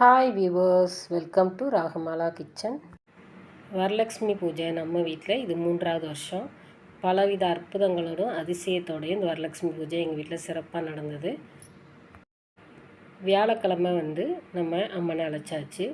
Hi viewers welcome to Ragamala kitchen Varalakshmi Puja நம்ம வீட்டில் இது மூன்றாவது வருஷம். பலவித அற்புதங்களோடும் அதிசயத்தோடையும் இந்த வரலக்ஷ்மி பூஜை எங்கள் வீட்டில் சிறப்பாக நடந்தது. வியாழக்கிழமை வந்து நம்ம அம்மனை அழைச்சாச்சு.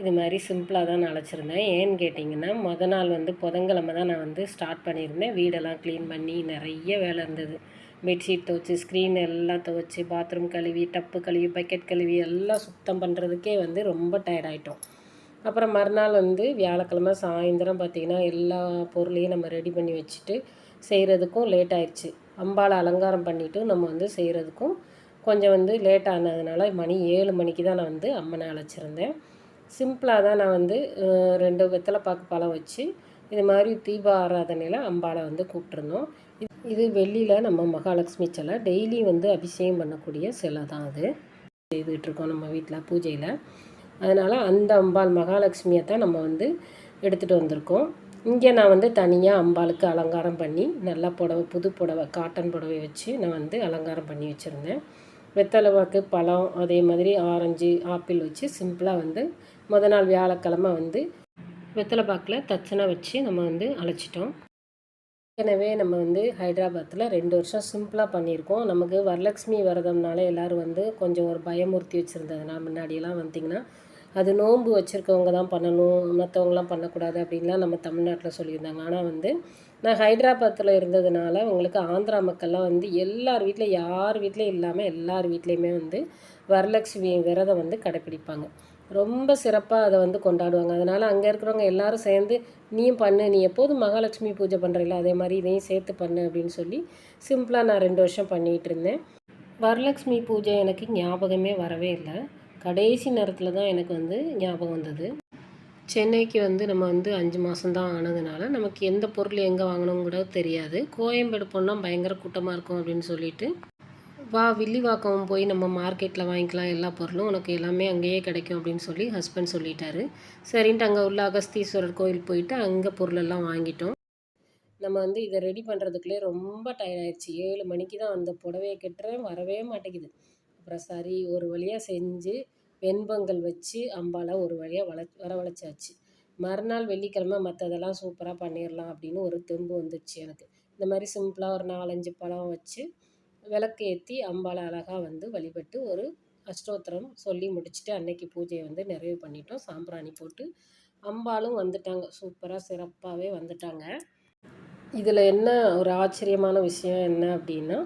இது மாதிரி சிம்பிளாக தான் நான் அழைச்சிருந்தேன். ஏன்னு கேட்டிங்கன்னா மொதல் நாள் வந்து புதன்கிழமை தான் நான் வந்து ஸ்டார்ட் பண்ணியிருந்தேன். வீடெல்லாம் க்ளீன் பண்ணி நிறைய வேலை இருந்தது. பெட்ஷீட் துவச்சி ஸ்க்ரீன் எல்லாம் துவச்சி பாத்ரூம் கழுவி டப்பு கழுவி பக்கெட் கழுவி எல்லாம் சுத்தம் பண்ணுறதுக்கே வந்து ரொம்ப டயர்டாயிட்டோம் அப்புறம் மறுநாள் வந்து வியாழக்கிழமை சாயந்தரம் பார்த்திங்கன்னா எல்லா பொருளையும் நம்ம ரெடி பண்ணி வச்சுட்டு செய்கிறதுக்கும் லேட் ஆயிடுச்சு. அம்பாலை அலங்காரம் பண்ணிவிட்டு நம்ம வந்து செய்கிறதுக்கும் கொஞ்சம் வந்து லேட் ஆனதுனால மணி ஏழு மணிக்கு தான் நான் வந்து அம்மனை அழைச்சிருந்தேன். சிம்பிளாக தான் நான் வந்து ரெண்டு வெத்தலை பாக்கு பழம் வச்சு இது மாதிரி தீப ஆராதனையில் அம்பாவை வந்து கூப்பிட்ருந்தோம் இது வெள்ளியில் நம்ம மகாலட்சுமி சிலை. டெய்லி வந்து அபிஷேகம் பண்ணக்கூடிய சிலை தான் அது. செய்துகிட்ருக்கோம் நம்ம வீட்டில் பூஜையில். அதனால் அந்த அம்பாள் மகாலட்சுமியை தான் நம்ம வந்து எடுத்துகிட்டு வந்திருக்கோம். இங்கே நான் வந்து தனியாக அம்பாளுக்கு அலங்காரம் பண்ணி நல்லா புடவை புது புடவை காட்டன் புடவை வச்சு நான் வந்து அலங்காரம் பண்ணி வச்சுருந்தேன். வெத்தலைவாக்கு பழம் அதே மாதிரி ஆரஞ்சு ஆப்பிள் வச்சு சிம்பிளாக வந்து முத நாள் வியாழக்கிழமை வந்து வெத்தலை பாக்கில் தச்சனை வச்சு நம்ம வந்து அழைச்சிட்டோம். ஏற்கனவே நம்ம வந்து ஹைதராபாத்தில் ரெண்டு வருஷம் சிம்பிளாக பண்ணியிருக்கோம். நமக்கு வரலட்சுமி விரதம்னால எல்லோரும் வந்து கொஞ்சம் ஒரு பயமுறுத்தி வச்சுருந்ததுனா முன்னாடியெல்லாம் வந்திங்கன்னா அது நோன்பு வச்சுருக்கவங்க தான் பண்ணணும் மற்றவங்களாம் பண்ணக்கூடாது அப்படின்லாம் நம்ம தமிழ்நாட்டில் சொல்லியிருந்தாங்க. ஆனால் வந்து நான் ஹைதராபாத்தில் இருந்ததுனால உங்களுக்கு ஆந்திரா மக்கள்லாம் வந்து எல்லார் வீட்லேயும் யார் வீட்லேயும் இல்லாமல் எல்லார் வீட்லேயுமே வந்து வரலட்சுமி விரதம் வந்து கடைப்பிடிப்பாங்க. ரொம்ப சிறப்பாக அதை வந்து கொண்டாடுவாங்க. அதனால் அங்கே இருக்கிறவங்க எல்லாரும் சேர்ந்து நீயும் பண்ணு. நீ எப்போதும் மகாலட்சுமி பூஜை பண்ணுறீங்களா அதே மாதிரி இதையும் சேர்த்து பண்ணு அப்படின்னு சொல்லி சிம்பிளாக நான் ரெண்டு வருஷம் பண்ணிகிட்டு இருந்தேன். வரலட்சுமி பூஜை எனக்கு ஞாபகமே வரவே இல்லை. கடைசி நேரத்தில் தான் எனக்கு வந்து ஞாபகம் வந்தது. சென்னைக்கு வந்து நம்ம வந்து அஞ்சு மாதம்தான் ஆனதுனால நமக்கு எந்த பொருள் எங்கே வாங்கணும் கூட தெரியாது. கோயம்பேடு போனால் பயங்கர கூட்டமாக இருக்கும் அப்படின்னு சொல்லிட்டு வா வில்லிவாக்கம் போய் நம்ம மார்க்கெட்டில் வாங்கிக்கலாம் எல்லா பொருளும். உனக்கு எல்லாமே அங்கேயே கிடைக்கும் அப்படின்னு சொல்லி ஹஸ்பண்ட் சொல்லிட்டாரு. சரின்ட்டு அங்கே உள்ள அகஸ்தீஸ்வரர் கோயில் போயிட்டு அங்கே பொருளெல்லாம் வாங்கிட்டோம். நம்ம வந்து இதை ரெடி பண்ணுறதுக்குள்ளே ரொம்ப டயர்டாயிடுச்சு ஏழு மணிக்கு தான் அந்த புடவையை கட்டுறேன் வரவே மாட்டேங்குது. அப்புறம் சரி ஒரு வழியாக செஞ்சு வெண்பொங்கல் வச்சு அம்பாவை ஒரு வழியாக வள வரவழைச்சாச்சு. மறுநாள் வெள்ளிக்கிழமை மற்றதெல்லாம் சூப்பராக பண்ணிடலாம் அப்படின்னு ஒரு தெம்பு வந்துடுச்சு எனக்கு. இந்த மாதிரி சிம்பிளாக ஒரு நாலஞ்சு பழம் வச்சு விளக்கு ஏற்றி அம்பாளை அழகாக வந்து வழிபட்டு ஒரு அஷ்டோத்திரம் சொல்லி முடிச்சுட்டு அன்னைக்கு பூஜையை வந்து நிறைவு பண்ணிட்டோம். சாம்பிராணி போட்டு அம்பாலும் வந்துட்டாங்க. சூப்பராக சிறப்பாகவே வந்துட்டாங்க. இதில் என்ன ஒரு ஆச்சரியமான விஷயம் என்ன அப்படின்னா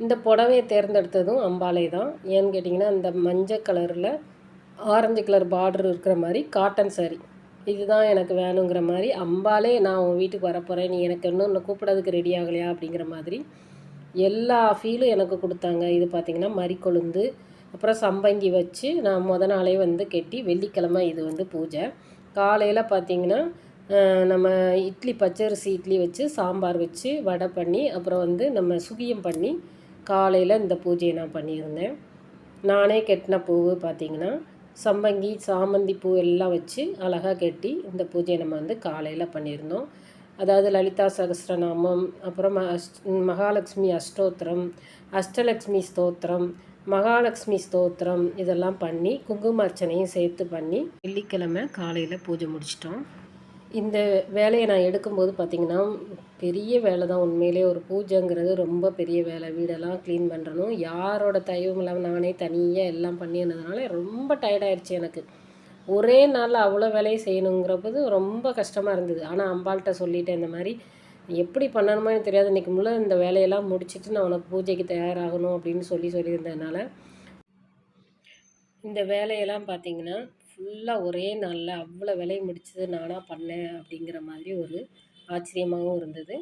இந்த புடவையை தேர்ந்தெடுத்ததும் அம்பாலை தான். ஏன்னு கேட்டிங்கன்னா இந்த மஞ்சள் கலரில் ஆரஞ்சு கலர் பார்டர் இருக்கிற மாதிரி காட்டன் சாரி இதுதான் எனக்கு வேணுங்கிற மாதிரி அம்பாலே நான் உன் வீட்டுக்கு வரப்போகிறேன் நீ எனக்கு இன்னும் கூப்பிடறதுக்கு ரெடி ஆகலையா அப்படிங்கிற மாதிரி எல்லா ஃபீலும் எனக்கு கொடுத்தாங்க. இது பார்த்திங்கன்னா மறிக்கொழுந்து அப்புறம் சம்பங்கி வச்சு நான் முத நாளே வந்து கெட்டி வெள்ளிக்கிழமை இது வந்து பூஜை. காலையில் பார்த்திங்கன்னா நம்ம இட்லி பச்சரிசி இட்லி வச்சு சாம்பார் வச்சு வடை பண்ணி அப்புறம் வந்து நம்ம சுகியம் பண்ணி காலையில் இந்த பூஜையை நான் பண்ணியிருந்தேன். நானே கெட்டின பூவு பார்த்திங்கன்னா சம்பங்கி சாமந்தி பூ எல்லாம் வச்சு அழகாக கெட்டி இந்த பூஜையை நம்ம வந்து காலையில் பண்ணியிருந்தோம். அதாவது லலிதா சகஸ்ரநாமம் அப்புறம் மகாலட்சுமி அஷ்டோத்திரம் அஷ்டலக்ஷ்மி ஸ்தோத்திரம் மகாலட்சுமி ஸ்தோத்திரம் இதெல்லாம் பண்ணி குங்கும அர்ச்சனையும் சேர்த்து பண்ணி வெள்ளிக்கிழமை காலையில் பூஜை முடிச்சிட்டோம். இந்த வேலையை நான் எடுக்கும்போது பார்த்திங்கன்னா பெரிய வேலை தான். உண்மையிலே ஒரு பூஜைங்கிறது ரொம்ப பெரிய வேலை. வீடெல்லாம் க்ளீன் பண்ணுறணும் யாரோட தயவும் இல்லாமல் நானே தனியாக எல்லாம் பண்ணியிருந்ததுனால ரொம்ப டயர்டாயிடுச்சு எனக்கு. ஒரே நாளில் அவ்வளோ வேலையை செய்யணுங்கிறபோது ரொம்ப கஷ்டமாக இருந்தது. ஆனால் அம்பாள்கிட்ட சொல்லிட்டேன் இந்த மாதிரி எப்படி பண்ணணுமோ எனக்கு தெரியாது. இன்றைக்கி முள்ள இந்த வேலையெல்லாம் முடிச்சுட்டு நான் உனக்கு பூஜைக்கு தயாராகணும் அப்படின்னு சொல்லி சொல்லியிருந்ததுனால இந்த வேலையெல்லாம் பார்த்திங்கன்னா ஃபுல்லாக ஒரே நாளில் அவ்வளோ வேலையை முடிச்சது நானாக பண்ணேன் அப்படிங்கிற மாதிரி ஒரு ஆச்சரியமாகவும் இருந்தது.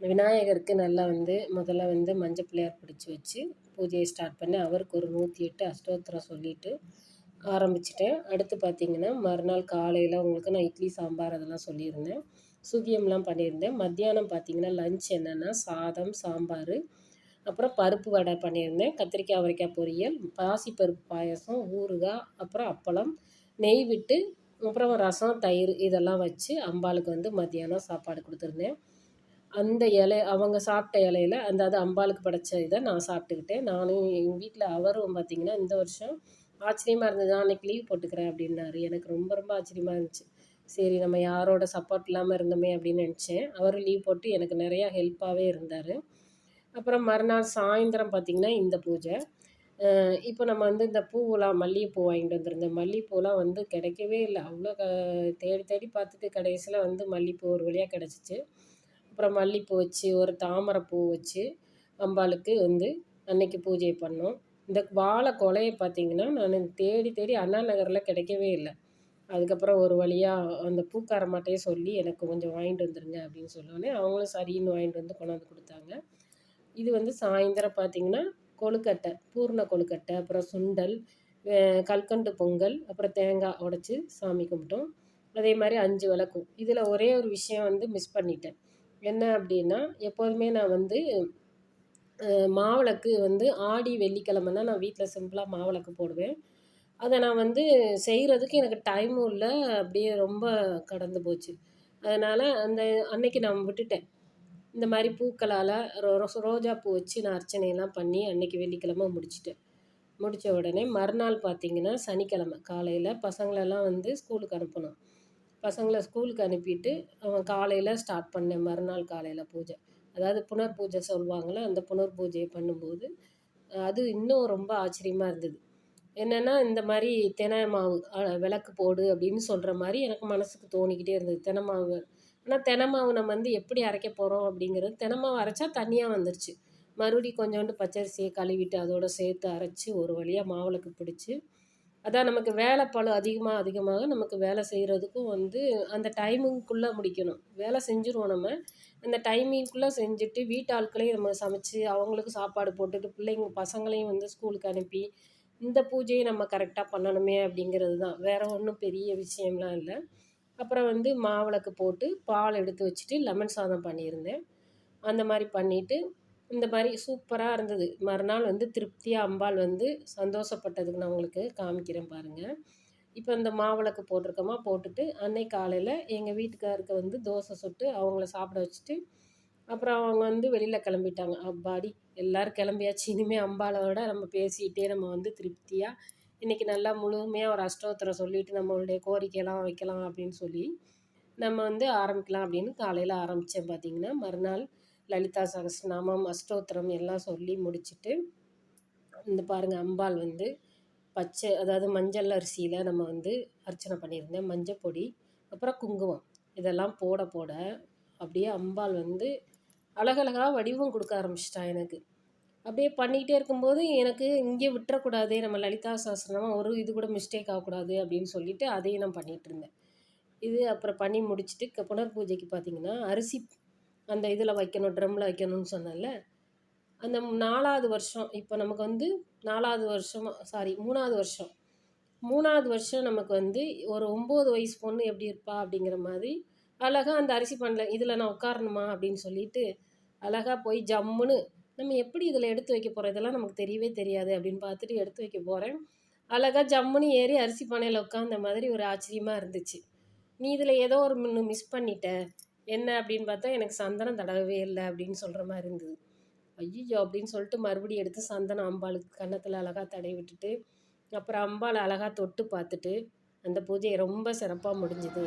விநாயகருக்கு நல்லா வந்து முதல்ல வந்து மஞ்சள் பிள்ளையார் பிடிச்சி வச்சு பூஜையை ஸ்டார்ட் பண்ணி அவருக்கு ஒரு நூற்றி எட்டு அஷ்டோத்திரம் சொல்லிவிட்டு ஆரம்பிச்சிட்டேன். அடுத்து பார்த்திங்கன்னா மறுநாள் காலையில் உங்களுக்கு நான் இட்லி சாம்பார் அதெல்லாம் சொல்லியிருந்தேன். சுகியம்லாம் பண்ணியிருந்தேன். மத்தியானம் பார்த்திங்கன்னா லஞ்ச் என்னென்னா சாதம் சாம்பார் அப்புறம் பருப்பு வடை பண்ணியிருந்தேன். கத்திரிக்காய் அவரைக்காய் பொரியல் பாசிப்பருப்பு பாயசம் ஊறுகாய் அப்புறம் அப்பளம் நெய் விட்டு அப்புறம் ரசம் தயிர் இதெல்லாம் வச்சு அம்பாளுக்கு வந்து மத்தியானம் சாப்பாடு கொடுத்துருந்தேன். அந்த இலை அவங்க சாப்பிட்ட இலையில அந்த அது அம்பாளுக்கு படைச்ச இதை நான் சாப்பிட்டுக்கிட்டேன். நானும் எங்கள் வீட்டில் அவரும் பார்த்திங்கன்னா இந்த வருஷம் ஆச்சரியமாக இருந்தது. அன்றைக்கி லீவ் போட்டுக்கிறேன் அப்படின்னாரு. எனக்கு ரொம்ப ரொம்ப ஆச்சரியமாக இருந்துச்சு. சரி நம்ம யாரோட சப்போர்ட் இல்லாமல் இருந்தோமே அப்படின்னு நினச்சேன். அவரும் லீவ் போட்டு எனக்கு நிறையா ஹெல்ப்பாகவே இருந்தார். அப்புறம் மறுநாள் சாயந்தரம் பார்த்திங்கன்னா இந்த பூஜை. இப்போ நம்ம வந்து இந்த பூவெலாம் மல்லிகைப்பூ வாங்கிட்டு வந்திருந்தேன் மல்லிகைப்பூலாம் வந்து கிடைக்கவே இல்லை. அவ்வளோ க தேடி தேடி பார்த்துட்டு கடைசியில் வந்து மல்லிகைப்பூ ஒரு வழியாக கிடச்சிச்சு. அப்புறம் மல்லிகைப்பூ வச்சு ஒரு தாமரைப்பூ வச்சு அம்பாளுக்கு வந்து அன்னைக்கு பூஜை பண்ணோம். இந்த வாழை கொலையை பார்த்திங்கன்னா நான் தேடி தேடி அண்ணா நகரில் கிடைக்கவே இல்லை. அதுக்கப்புறம் ஒரு வழியாக அந்த பூக்காரம்மாட்டையே சொல்லி எனக்கு கொஞ்சம் வாங்கிட்டு வந்துருங்க அப்படின்னு சொன்னோடனே அவங்களும் சரின்னு வாங்கிட்டு வந்து கொண்டாந்து கொடுத்தாங்க. இது வந்து சாயந்தரம் பார்த்திங்கன்னா கொழுக்கட்டை பூர்ண கொழுக்கட்டை அப்புறம் சுண்டல் கல்கண்டு பொங்கல் அப்புறம் தேங்காய் உடச்சி சாமி கும்பிட்டோம். அதே மாதிரி அஞ்சு விளக்கும். இதில் ஒரே ஒரு விஷயம் வந்து மிஸ் பண்ணிட்டேன். என்ன அப்படின்னா எப்போதுமே நான் வந்து மாவிளக்கு வந்து ஆடி வெள்ளிக்கிழமைனா நான் வீட்டில் சிம்பிளாக மாவிளக்கு போடுவேன். அதை நான் வந்து செய்கிறதுக்கு எனக்கு டைமும் இல்லை அப்படியே ரொம்ப கடந்து போச்சு. அதனால் அந்த அன்னைக்கு நான் விட்டுட்டேன். இந்த மாதிரி பூக்களால் ரோ ரோஜா பூ வச்சு நான் அர்ச்சனையெல்லாம் பண்ணி அன்றைக்கி வெள்ளிக்கிழமை முடிச்சிட்டேன். முடித்த உடனே மறுநாள் பார்த்திங்கன்னா சனிக்கிழமை காலையில் பசங்களெல்லாம் வந்து ஸ்கூலுக்கு அனுப்பணும். பசங்களை ஸ்கூலுக்கு அனுப்பிட்டு அவன் காலையில் ஸ்டார்ட் பண்ணேன் மறுநாள் காலையில் பூஜை. அதாவது புனர் பூஜை சொல்லுவாங்களே அந்த புனர் பூஜையை பண்ணும்போது அது இன்னும் ரொம்ப ஆச்சரியமாக இருந்தது. என்னென்னா இந்த மாதிரி தினை மாவு விளக்கு போடு அப்படின்னு சொல்கிற மாதிரி எனக்கு மனசுக்கு தோணிக்கிட்டே இருந்தது. தினை மாவு. ஆனால் தினை மாவு நம்ம வந்து எப்படி அரைக்க போகிறோம் அப்படிங்கிறது தினை மாவு அரைச்சா தனியாக வந்துருச்சு. மறுபடி கொஞ்சோண்டு பச்சரிசியை கழுவிட்டு அதோட சேர்த்து அரைச்சி ஒரு வழியாக மாவிளக்கு பிடிச்சி அதான் நமக்கு வேலை பழு அதிகமாக அதிகமாக நமக்கு வேலை செய்கிறதுக்கும் வந்து அந்த டைமிங்குள்ளே முடிக்கணும். வேலை செஞ்சுருவோம் நம்ம. அந்த டைமிங்குள்ளே செஞ்சுட்டு வீட்டு ஆட்களையும் நம்ம சமைச்சு அவங்களுக்கு சாப்பாடு போட்டுட்டு பிள்ளைங்க பசங்களையும் வந்து ஸ்கூலுக்கு அனுப்பி இந்த பூஜையை நம்ம கரெக்டாக பண்ணணுமே அப்படிங்கிறது தான். வேறு ஒன்றும் பெரிய விஷயம்லாம் இல்லை. அப்புறம் வந்து மாவிளக்கு போட்டு பால் எடுத்து வச்சுட்டு லெமன் சாதம் பண்ணியிருந்தேன். அந்த மாதிரி பண்ணிவிட்டு இந்த மாதிரி சூப்பராக இருந்தது. மறுநாள் வந்து திருப்தியாக அம்பாள் வந்து சந்தோஷப்பட்டதுக்கு நான் உங்களுக்கு காமிக்கிறேன் பாருங்கள் இப்போ இந்த மாவிளக்கு போட்டிருக்கோமா? போட்டுட்டு அன்னைக்கு காலையில் எங்கள் வீட்டுக்காருக்கு வந்து தோசை சுட்டு அவங்கள சாப்பிட வச்சுட்டு அப்புறம் அவங்க வந்து வெளியில் கிளம்பிட்டாங்க. அப்பாடி எல்லோரும் கிளம்பியாச்சு. இனிமேல் அம்பாளோட நம்ம பேசிக்கிட்டே நம்ம வந்து திருப்தியாக இன்றைக்கி நல்லா முழுமையாக ஒரு அஷ்டோத்திரம் சொல்லிவிட்டு நம்மளுடைய கோரிக்கையெல்லாம் வைக்கலாம் அப்படின்னு சொல்லி நம்ம வந்து ஆரம்பிக்கலாம் அப்படின்னு காலையில் ஆரம்பித்தேன் பார்த்திங்கன்னா மறுநாள் லலிதா சகஸ்நாமம் அஷ்டோத்திரம் எல்லாம் சொல்லி முடிச்சுட்டு இந்த பாருங்கள் அம்பாள் வந்து பச்சை அதாவது மஞ்சள் அரிசியில் நம்ம வந்து அர்ச்சனை பண்ணியிருந்தேன். மஞ்சள் பொடி அப்புறம் குங்குமம். இதெல்லாம் போட போட அப்படியே அம்பாள் வந்து அழகழகாக வடிவம் கொடுக்க ஆரம்பிச்சிட்டா எனக்கு. அப்படியே பண்ணிக்கிட்டே இருக்கும்போது எனக்கு இங்கே விட்டுறக்கூடாது நம்ம லலிதா சாஸ்திரமாக ஒரு இது கூட மிஸ்டேக் ஆகக்கூடாது அப்படின்னு சொல்லிட்டு அதையும் நான் பண்ணிகிட்டு இருந்தேன். இது அப்புறம் பண்ணி முடிச்சுட்டு புனர் பூஜைக்கு பார்த்திங்கன்னா அரிசி அந்த இதில் வைக்கணும் ட்ரம்மில் வைக்கணும்னு சொன்னேன்ல. அந்த நாலாவது வருஷம் இப்போ நமக்கு வந்து நாலாவது வருஷம் சாரி மூணாவது வருஷம். மூணாவது வருஷம் நமக்கு வந்து ஒரு ஒம்பது வயசு பொண்ணு எப்படி இருப்பா அப்படிங்கிற மாதிரி அழகாக அந்த அரிசி பண்ணல இதில் நான் உட்காரணுமா அப்படின்னு சொல்லிட்டு அழகாக போய் ஜம்முன்னு நம்ம எப்படி இதில் எடுத்து வைக்க போகிறோம் இதெல்லாம் நமக்கு தெரியவே தெரியாது அப்படின்னு பார்த்துட்டு எடுத்து வைக்க போகிறேன் அழகாக ஜம்முன்னு ஏறி அரிசி பானையில் உட்காந்த மாதிரி ஒரு ஆச்சரியமாக இருந்துச்சு. நீ இதில் ஏதோ ஒரு மின்னு மிஸ் பண்ணிட்ட. என்ன அப்படின்னு பார்த்தா எனக்கு சந்தனம் தடவவே இல்லை அப்படின்னு சொல்கிற மாதிரி இருந்தது. ஐயோ அப்படின்னு சொல்லிட்டு மறுபடியும் எடுத்து சந்தனம் அம்பாளுக்கு கன்னத்தில் அழகாக தடவி விட்டுட்டு அப்புறம் அம்பாள் அழகாக தொட்டு பார்த்துட்டு அந்த பூஜையை ரொம்ப சிறப்பாக முடிஞ்சுது.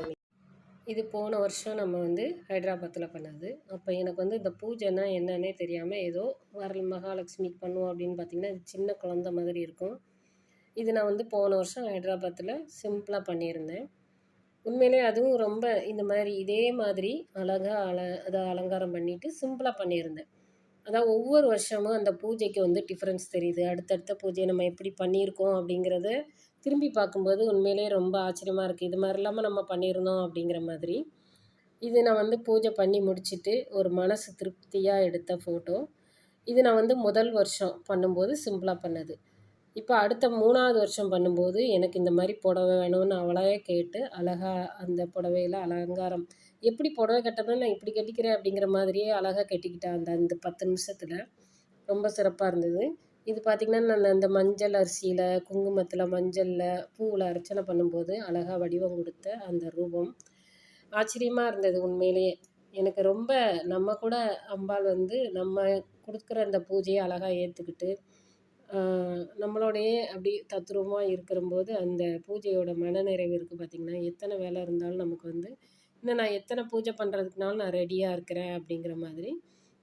இது போன வருஷம் நம்ம வந்து ஹைதராபாத்தில் பண்ணது. அப்போ எனக்கு வந்து இந்த பூஜைனா என்னன்னே தெரியாமல் ஏதோ வரல் மகாலட்சுமிக்கு பண்ணுவோம் அப்படின்னு பார்த்திங்கன்னா சின்ன குழந்த மாதிரி இருக்கும். இது நான் வந்து போன வருஷம் ஹைதராபாத்தில் சிம்பிளாக பண்ணியிருந்தேன். உண்மையிலே அதுவும் ரொம்ப இந்த மாதிரி இதே மாதிரி அழகாக அல அதை அலங்காரம் பண்ணிவிட்டு சிம்பிளாக பண்ணியிருந்தேன். அதான் ஒவ்வொரு வருஷமும் அந்த பூஜைக்கு வந்து டிஃப்ரென்ஸ் தெரியுது. அடுத்தடுத்த பூஜையை நம்ம எப்படி பண்ணியிருக்கோம் அப்படிங்கிறத திரும்பி பார்க்கும்போது உண்மையிலேயே ரொம்ப ஆச்சரியமாக இருக்குது இது மாதிரி இல்லாமல் நம்ம பண்ணியிருந்தோம் அப்படிங்கிற மாதிரி. இது நான் வந்து பூஜை பண்ணி முடிச்சுட்டு ஒரு மனசு திருப்தியாக எடுத்த ஃபோட்டோ இது நான் வந்து முதல் வருஷம் பண்ணும்போது சிம்பிளாக பண்ணது. இப்போ அடுத்த மூணாவது வருஷம் பண்ணும்போது எனக்கு இந்த மாதிரி புடவை வேணும்னு அவளாவே கேட்டு அழகாக அந்த புடவையில் அலங்காரம் எப்படி புடவை கட்டணும்னு நான் இப்படி கட்டிக்கிறேன் அப்படிங்கிற மாதிரியே அழகாக கட்டிக்கிட்டேன் அந்த அந்த பத்து நிமிஷத்தில். ரொம்ப சிறப்பாக இருந்தது. இது பார்த்திங்கன்னா நான் அந்த மஞ்சள் அரிசியில் குங்குமத்தில் மஞ்சளில் பூவில் அர்ச்சனை பண்ணும்போது அழகாக வடிவம் கொடுத்த அந்த ரூபம். ஆச்சரியமாக இருந்தது உண்மையிலேயே. எனக்கு ரொம்ப நம்ம கூட அம்பாள் வந்து நம்ம கொடுக்குற அந்த பூஜையை அழகாக ஏற்றுக்கிட்டு நம்மளோடையே அப்படி தத்ரூபமாக இருக்கிறம்போது அந்த பூஜையோட மனநிறைவு இருக்குது பார்த்திங்கன்னா எத்தனை வேலை இருந்தாலும் நமக்கு வந்து இன்னும் நான் எத்தனை பூஜை பண்ணுறதுக்குனாலும் நான் ரெடியாக இருக்கிறேன் அப்படிங்கிற மாதிரி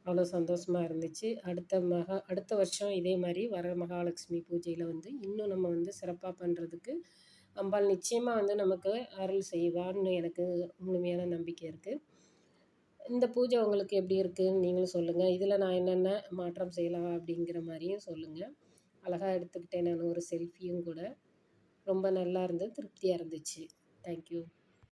அவ்வளோ சந்தோஷமாக இருந்துச்சு. அடுத்த மகா அடுத்த வருஷம் இதே மாதிரி வர மகாலட்சுமி பூஜையில் வந்து இன்னும் நம்ம வந்து சிறப்பாக பண்ணுறதுக்கு அம்பாள் நிச்சயமாக வந்து நமக்கு அருள் செய்வான்னு எனக்கு முழுமையான நம்பிக்கை இருக்குது இந்த பூஜை உங்களுக்கு எப்படி இருக்குதுன்னு நீங்களும் சொல்லுங்கள் இதில் நான் என்னென்ன மாற்றம் செய்யலாம் அப்படிங்கிற மாதிரியும் சொல்லுங்கள் அழகாக எடுத்துக்கிட்டேன் நான் ஒரு செல்ஃபியும் கூட. ரொம்ப நல்லா இருந்தது திருப்தியாக இருந்துச்சு. தேங்க்யூ